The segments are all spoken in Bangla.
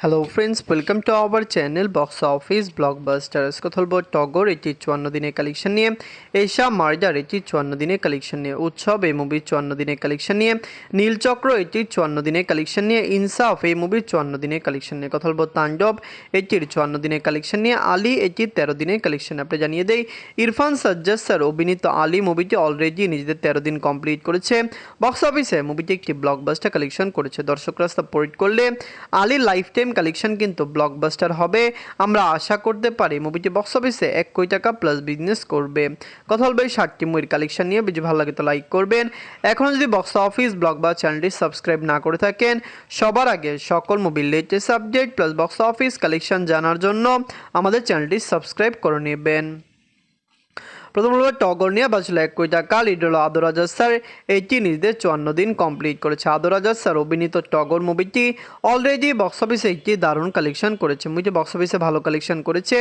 Hello friends welcome to our channel box office blockbusters কথা বলব টগর এটি চুয়ান্ন দিনের কালেকশন নিয়ে এশা মার্জার এটি চুয়ান্ন দিনের কালেকশন নিয়ে উৎসব এই মুভির চুয়ান্ন দিনের কালেকশন নিয়ে নীলচক্র এটি চুয়ান্ন দিনের কালেকশন নিয়ে ইনসাফ এই মুভির চুয়ান্ন দিনের কালেকশন নিয়ে কথা বলব তাণ্ডব এটির চুয়ান্ন দিনের কালেকশন নিয়ে আলী এটির তেরো দিনের কালেকশন আপনি জানিয়ে দেই ইরফান সাজ্জাদ স্যার অভিনীত আলী মুভিটি অলরেডি নিজেদের তেরো দিন কমপ্লিট করেছে বক্স অফিসে মুভিটি একটি ব্লকবাস্টার কালেকশন করেছে দর্শকরা সাপোর্ট করলে আলী লাইফ টাইম কালেকশন কিন্তু ব্লকবাস্টার হবে। আমরা আশা করতে পারি মুভিটি বক্স অফিসে এক কোটি টাকা প্লাস বিজনেস করবে। কথা বলব ষাটটি মুভির কালেকশন নিয়ে। বেশি ভালো লাগে তো লাইক করবেন। এখনও যদি বক্স অফিস ব্লগ বা চ্যানেলটি সাবস্ক্রাইব না করে থাকেন, সবার আগে সকল মুভির latest update plus box office collection জানার জন্য আমাদের চ্যানেলটি সাবস্ক্রাইব করে নেবেন। প্রথম হলো টগর নিয়ে বাঁচলো এক কোটি টাকা লিড আদর আজাদ স্যার। এটি নিজেদের চুয়ান্ন দিন কমপ্লিট করেছে। আদর আজাদ স্যার অভিনীত টগর মুভিটি অলরেডি বক্স অফিসে একটি দারুণ কালেকশন করেছে। মুভিটি বক্স অফিসে ভালো কালেকশন করেছে।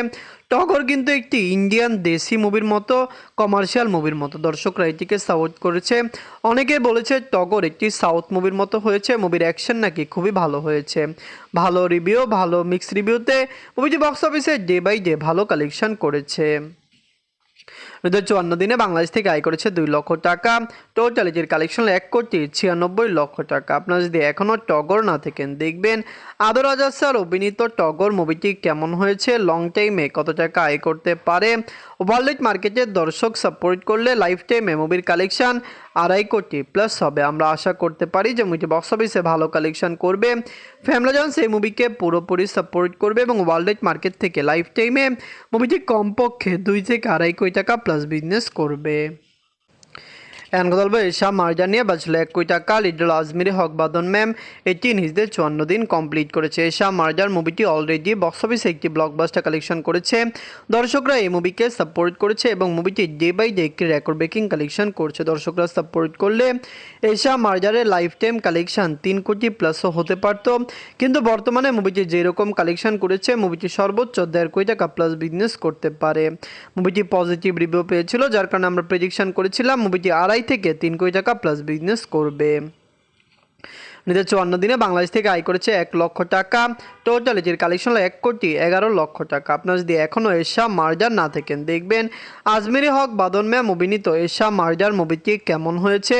টগর কিন্তু একটি ইন্ডিয়ান দেশি মুভির মতো কমার্শিয়াল মুভির মতো। দর্শকরা এটিকে সাপোর্ট করেছে। অনেকে বলেছে টগর একটি সাউথ মুভির মতো হয়েছে। মুভির অ্যাকশন নাকি খুবই ভালো হয়েছে। ভালো রিভিউ ভালো মিক্স রিভিউতে মুভিটি বক্স অফিসে ডে বাই ডে ভালো কালেকশন করেছে। দু চুয়ান্ন দিনে বাংলাদেশ থেকে আয় করেছে দুই লক্ষ টাকা। টোটাল এটির কালেকশন এক কোটি ছিয়ানব্বই লক্ষ টাকা। আপনারা যদি এখনও টগর না থাকেন, দেখবেন আদর আজাদ স্যার অভিনীত টগর মুভিটি কেমন হয়েছে লং টাইমে কত টাকা আয় করতে পারে। ওয়ার্ল্ড মার্কেটের দর্শক সাপোর্ট করলে লাইফ টাইমে মুভির কালেকশন আড়াই কোটি প্লাস হবে। আমরা আশা করতে পারি যে মুভিটি বক্স অফিসে ভালো কালেকশন করবে। ফ্যামিলি জন্স এই মুভিকে পুরোপুরি সাপোর্ট করবে এবং ওয়ার্ল্ড মার্কেট থেকে লাইফ টাইমে মুভিটি কমপক্ষে দুই থেকে আড়াই কোটি টাকা প্লাস বিজনেস করবে এখন কথা বলব এশা মার্জা নিয়ে কোটি টাকা লিডল আজমিরি হক বাদন ম্যাম। এটি নিজেদের চুয়ান্ন দিন কমপ্লিট করেছে। এশা মার্জার মুভিটি অলরেডি বক্স অফিসে একটি ব্লকবাস্টার কালেকশন করেছে। দর্শকরা এই মুভিকে সাপোর্ট করেছে এবং মুভিটি ডে বাই ডে একটি রেকর্ড ব্রেকিং কালেকশন করছে। দর্শকরা সাপোর্ট করলে এশা মার্জারের লাইফ টাইম কালেকশন তিন কোটি প্লাসও হতে পারত। কিন্তু বর্তমানে মুভিটি যেরকম কালেকশন করেছে, মুভিটি সর্বোচ্চ দেড় কোটি টাকা প্লাস বিজনেস করতে পারে। মুভিটি পজিটিভ রিভিউ পেয়েছিল, যার কারণে আমরা প্রেডিকশন করেছিলাম। মুভিটি আড়াই থেকে তিন কোটি টাকা প্লাস বিজনেস করবে। নিজের চুয়ান্ন দিনে বাংলাদেশ থেকে আয় করেছে এক লক্ষ টাকা। টোটাল এটির কালেকশন হলো এক কোটি এগারো লক্ষ টাকা। আপনার যদি এখনও এশা মার্জার না থাকেন, দেখবেন আজমিরি হক, বাদন ম্যাম অভিনীত এশা মার্জার মুভিটি কেমন হয়েছে?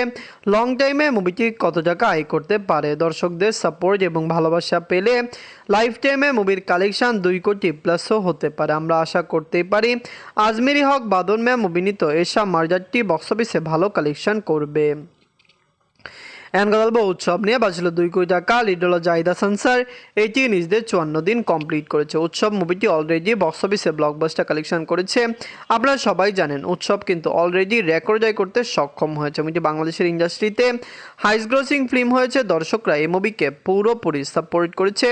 লং টাইমে মুভিটি কত টাকা আয় করতে পারে? দর্শকদের সাপোর্ট এবং ভালোবাসা পেলে লাইফ টাইমে মুভির কালেকশন দুই কোটি প্লাসও হতে পারে। আমরা আশা করতেই পারি আজমিরি হক, বাদন ম্যাম অভিনীত এশা মার্জারটি বক্স অফিসে ভালো কালেকশন করবে। এখন উৎসব নিয়ে বাঁচলো দুই কোটি টাকা লিড হলো জাহিদা সানসার। এটি নিজেদের চুয়ান্ন দিন কমপ্লিট করেছে। উৎসব মুভিটি অলরেডি বক্স অফিসে ব্লকবাস্টার কালেকশন করেছে। আপনারা সবাই জানেন, উৎসব কিন্তু অলরেডি রেকর্ড জয় করতে সক্ষম হয়েছে। মুভিটি বাংলাদেশের ইন্ডাস্ট্রিতে হাইস গ্রোসিং ফিল্ম হয়েছে। দর্শকরা এই মুভিকে পুরোপুরি সাপোর্ট করেছে।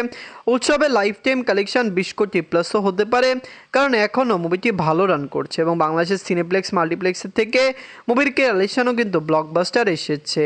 উৎসবে লাইফ টাইম কালেকশন বিশ কোটি প্লাসও হতে পারে, কারণ এখনও মুভিটি ভালো রান করছে এবং বাংলাদেশের সিনেপ্লেক্স মাল্টিপ্লেক্সের থেকে মুভির কালেকশনও কিন্তু ব্লকবাস্টার এসেছে।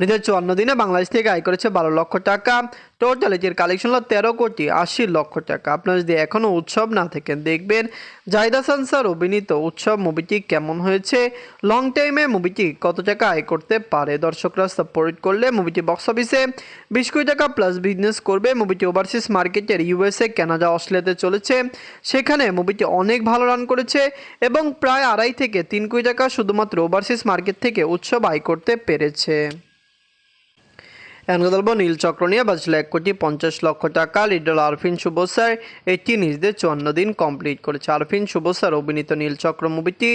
নিজের চুয়ান্ন দিনে বাংলাদেশ থেকে আয় করেছে বারো লক্ষ টাকা। টোটাল এটির কালেকশন হলো তেরো কোটি আশি লক্ষ টাকা। আপনারা যদি এখনও উৎসব না থাকেন, দেখবেন জাহিদা সানসার অভিনীত উৎসব মুভিটি কেমন হয়েছে। লং টাইমে মুভিটি কত টাকা আয় করতে পারে? দর্শকরা সাপোর্ট করলে মুভিটি বক্স অফিসে বিশ কোটি টাকা প্লাস বিজনেস করবে। মুভিটি ওভারসিজ মার্কেটের ইউএসএ কানাডা অস্ট্রেলিয়াতে চলেছে। সেখানে মুভিটি অনেক ভালো রান করেছে এবং প্রায় আড়াই থেকে তিন কোটি টাকা শুধুমাত্র ওভারসিজ মার্কেট থেকে উৎসব আয় করতে পেরেছে। কথা বলব নীলচক্র নিয়ে বাঁচলো এক কোটি পঞ্চাশ লক্ষ টাকা। লিডল আরফিন শুভ এটি নিজেদের চুয়ান্ন দিন কমপ্লিট করেছে। আরফিন শুভ স্যার অভিনীত নীলচক্র মুভিটি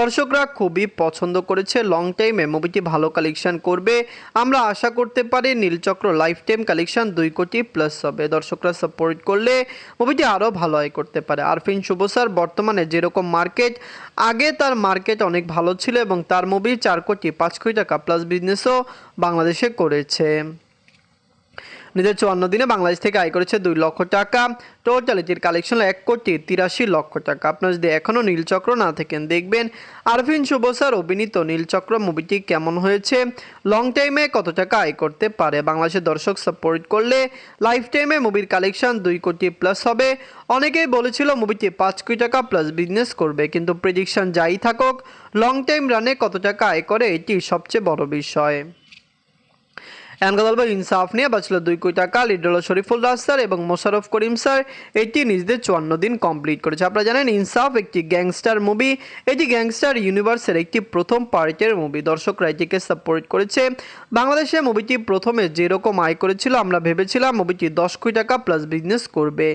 দর্শকরা খুবই পছন্দ করেছে। লং টাইমে মুভিটি ভালো কালেকশন করবে। আমরা আশা করতে পারি নীলচক্র লাইফ টাইম কালেকশন দুই কোটি প্লাস হবে। দর্শকরা সাপোর্ট করলে মুভিটি আরও ভালো আয় করতে পারে। আরফিন শুভ স্যার বর্তমানে যেরকম মার্কেট আগে তার মার্কেট অনেক ভালো ছিল এবং তার মুভি চার কোটি পাঁচ কোটি টাকা প্লাস বিজনেসও বাংলাদেশে করেছে। নিজের চুয়ান্ন দিনে বাংলাদেশ থেকে আয় করেছে দুই লক্ষ টাকা। টোটাল এটির কালেকশন এক কোটি তিরাশি লক্ষ টাকা। আপনারা যদি এখনও নীলচক্র না থাকেন, দেখবেন আরফিন শুভ স্যার অভিনীত নীলচক্র মুভিটি কেমন হয়েছে। লং টাইমে কত টাকা আয় করতে পারে? বাংলাদেশের দর্শক সাপোর্ট করলে লাইফ টাইমে মুভির কালেকশন দুই কোটি প্লাস হবে। অনেকেই বলেছিল মুভিটি পাঁচ কোটি টাকা প্লাস বিজনেস করবে, কিন্তু প্রেডিকশন যাই থাকুক লং টাইম রানে কত টাকা আয় করে এটি সবচেয়ে বড় বিষয়। কথা বলব ইনসাফ নিয়ে বাঁচলো দুই কোটি টাকা লিড হলো শরীফুল রাজ স্যার এবং মোশারফ করিম স্যার। এটি নিজেদের চুয়ান্ন দিন কমপ্লিট করেছে। আপনারা জানেন, ইনসাফ একটি গ্যাংস্টার মুভি এটি গ্যাংস্টার ইউনিভার্সের একটি প্রথম পার্টের মুভি দর্শকরা এটিকে সাপোর্ট করেছে। বাংলাদেশে মুভিটি প্রথমে যেরকম আয় করেছিল, আমরা ভেবেছিলাম মুভিটি দশ কোটি টাকা প্লাস বিজনেস করবে।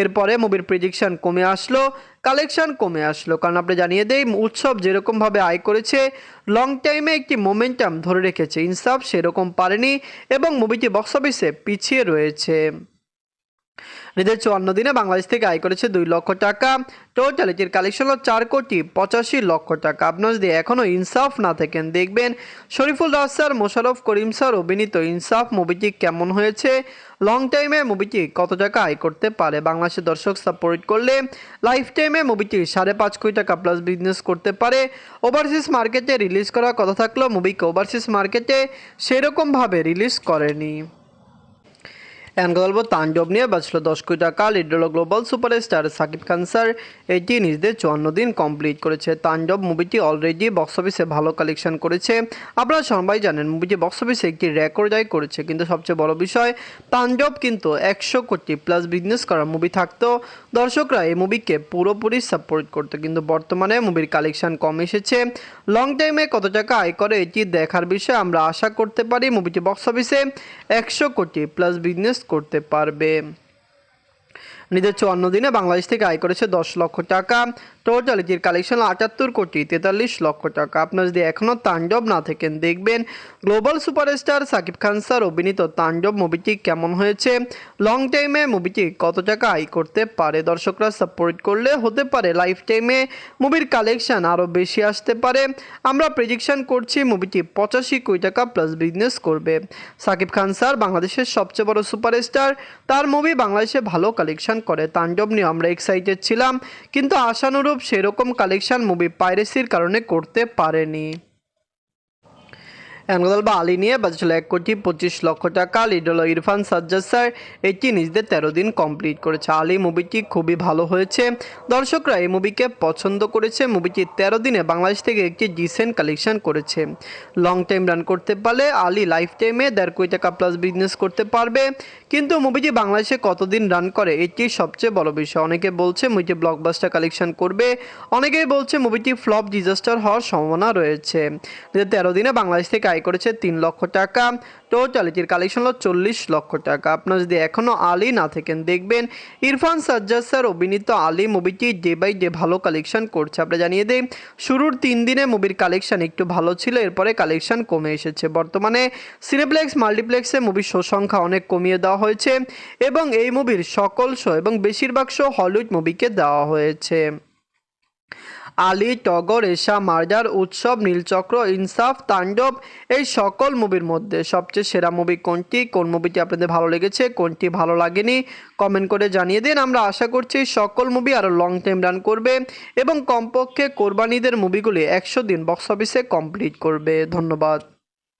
এরপরে মুভির প্রেডিকশন কমে আসলো। কালেকশন কমে আসলো। কারণ আপনি জানিয়ে দেই, উৎসব যেরকমভাবে আয় করেছে লং টাইমে একটি মোমেন্টাম ধরে রেখেছে। ইনসাফ সেরকম পারেনি এবং মুভিটি বক্স অফিসে পিছিয়ে রয়েছে। নিজের চুয়ান্ন দিনে বাংলাদেশ থেকে আয় করেছে দুই লক্ষ টাকা। টোটাল এটির কালেকশন হলো চার কোটি পঁচাশি লক্ষ টাকা। আপনার যদি এখনও ইনসাফ না থাকেন, দেখবেন শরীফুল রাজ স্যার মোশারফ করিম স্যার অভিনীত ইনসাফ মুভিটি কেমন হয়েছে? লং টাইমে মুভিটি কত টাকা আয় করতে পারে? বাংলাদেশের দর্শক সাপোর্ট করলে লাইফ টাইমে মুভিটি সাড়ে পাঁচ কোটি টাকা প্লাস বিজনেস করতে পারে। ওভারসিজ মার্কেটে রিলিজ করার কথা থাকলেও মুভিকে ওভারসিজ মার্কেটে সেরকমভাবে রিলিজ করেনি। কথা বলব তাণ্ডব নিয়ে বাঁচলো দশ কোটি টাকা little global superstar Shakib Khan sir. এটি নিজেদের চুয়ান্ন দিন কমপ্লিট করেছে। তাণ্ডব মুভিটি অলরেডি বক্স অফিসে ভালো কালেকশন করেছে। আপনারা সবাই জানেন, মুভিটি বক্স অফিসে একটি রেকর্ড আয় করেছে। কিন্তু সবচেয়ে বড় বিষয়, তাণ্ডব কিন্তু একশো কোটি প্লাস বিজনেস করা মুভি থাকতো। দর্শকরা এই মুভিকে পুরোপুরি সাপোর্ট করতো। কিন্তু বর্তমানে মুভির কালেকশন কম এসেছে। লং টাইমে কত টাকা আয় করে, এটি দেখার বিষয়ে। আমরা আশা করতে পারি মুভিটি বক্স অফিসে একশো কোটি প্লাস বিজনেস করতে পারবে। নিজের চুয়ান্ন দিনে বাংলাদেশ থেকে আয় করেছে দশ লক্ষ টাকা। টোটাল এটির কালেকশন আটাত্তর কোটি তেতাল্লিশ লক্ষ টাকা। আপনার যদি এখনও তাণ্ডব না থাকেন, দেখবেন global superstar Shakib Khan sir অভিনীত তাণ্ডব মুভিটি কেমন হয়েছে। লং টাইমে মুভিটি কত টাকা আয় করতে পারে? দর্শকরা সাপোর্ট করলে হতে পারে লাইফ টাইমে মুভির কালেকশন আরও বেশি আসতে পারে। আমরা প্রেডিকশন করছি মুভিটি পঁচাশি কোটি টাকা প্লাস বিজনেস করবে। সাকিব খান স্যার বাংলাদেশের সবচেয়ে বড় সুপারস্টার। তার মুভি বাংলাদেশে ভালো কালেকশন করে। তাণ্ডব নিয়ে আমরা এক্সাইটেড ছিলাম, কিন্তু আশানুরূপ সেরকম কালেকশান মুভি পাইরেসির কারণে করতে পারেনি। এনগদল বা আলী নিয়ে বাজছিল এক কোটি পঁচিশ লক্ষ টাকা। লিড হলো ইরফান সাজ্জাদ স্যার এটি নিজেদের তেরো দিন কমপ্লিট করেছে। আলী মুভিটি খুবই ভালো হয়েছে। দর্শকরা এই মুভিকে পছন্দ করেছে। মুভিটি তেরো দিনে বাংলাদেশ থেকে একটি ডিসেন্ট কালেকশন করেছে। লং টাইম রান করতে পারলে আলী লাইফ টাইমে দেড় কোটি টাকা প্লাস বিজনেস করতে পারবে। কিন্তু মুভিটি বাংলাদেশে কতদিন রান করে, এটি সবচেয়ে বড় বিষয়। অনেকে বলছে মুভিটি ব্লকবাস্টার কালেকশন করবে। অনেকেই বলছে মুভিটি ফ্লপ ডিজাস্টার হওয়ার সম্ভাবনা রয়েছে। তেরো দিনে বাংলাদেশ থেকে আয় করেছে তিন লক্ষ টাকা। টোটাল এটির কালেকশন হলো চল্লিশ লক্ষ টাকা। আপনার যদি এখনও আলী না থাকেন, দেখবেন ইরফান সাজ্জাদ স্যার অভিনীত আলী মুভিটি ডে বাই ডে ভালো কালেকশন করছে। আমরা জানিয়ে দিই, শুরুর তিন দিনে মুভির কালেকশন একটু ভালো ছিল, এরপরে কালেকশন কমে এসেছে। বর্তমানে সিনেপ্লেক্স মাল্টিপ্লেক্সে মুভির শো সংখ্যা অনেক কমিয়ে দেওয়া হয়েছে এবং এই মুভির সকল শো এবং বেশিরভাগ শো হলিউড মুভিকে দেওয়া হয়েছে। আলী, টগর, এশা, মার্জার, উৎসব, নীলচক্র, ইনসাফ, তাণ্ডব, এই সকল মুভির মধ্যে সবচেয়ে সেরা মুভি কোনটি? কোন মুভিটি আপনাদের ভালো লেগেছে? কোনটি ভালো লাগেনি? কমেন্ট করে জানিয়ে দিন। আমরা আশা করছি সকল মুভি আরও লং টাইম রান করবে এবং কমপক্ষে কোরবানিদের মুভিগুলি একশো দিন বক্স অফিসে কমপ্লিট করবে। ধন্যবাদ।